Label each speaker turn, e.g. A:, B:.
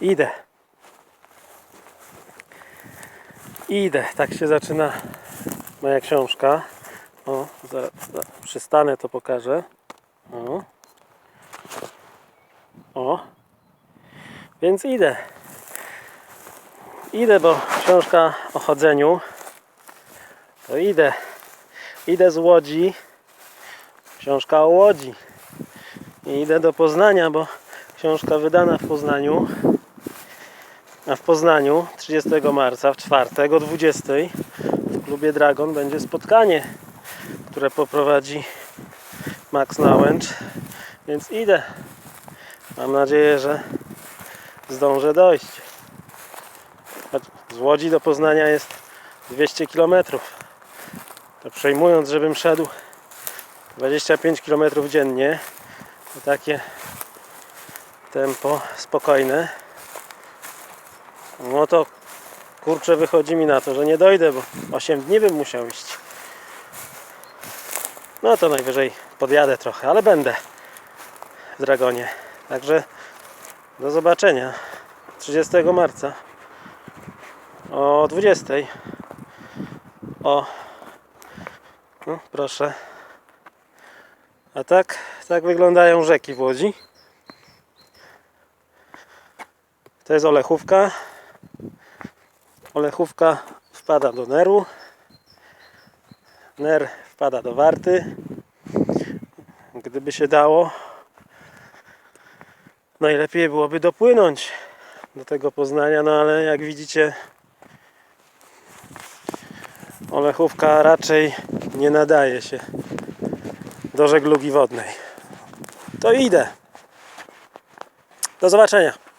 A: Idę. Idę. Tak się zaczyna moja książka. O, zaraz, zaraz przystanę, to pokażę. O. O. Więc idę. Idę, bo książka o chodzeniu. To idę. Idę z Łodzi. Książka o Łodzi. I idę do Poznania, bo książka wydana w Poznaniu. A w Poznaniu 30 marca w czwartek o 20 w klubie Dragon będzie spotkanie, które poprowadzi Max Nałęcz. Więc idę. Mam nadzieję, że zdążę dojść. Z Łodzi do Poznania jest 200 km. To przejmując, żebym szedł 25 km dziennie, to takie tempo spokojne. No to kurczę wychodzi mi na to, że nie dojdę, bo 8 dni bym musiał iść. No to najwyżej podjadę trochę, ale będę w Dragonie. Także do zobaczenia 30 marca o 20. O, no proszę. A tak, tak wyglądają rzeki w Łodzi. To jest Olechówka. Olechówka wpada do Neru. Ner wpada do Warty. Gdyby się dało, najlepiej byłoby dopłynąć do tego Poznania, no ale jak widzicie, Olechówka raczej nie nadaje się do żeglugi wodnej. To idę. Do zobaczenia.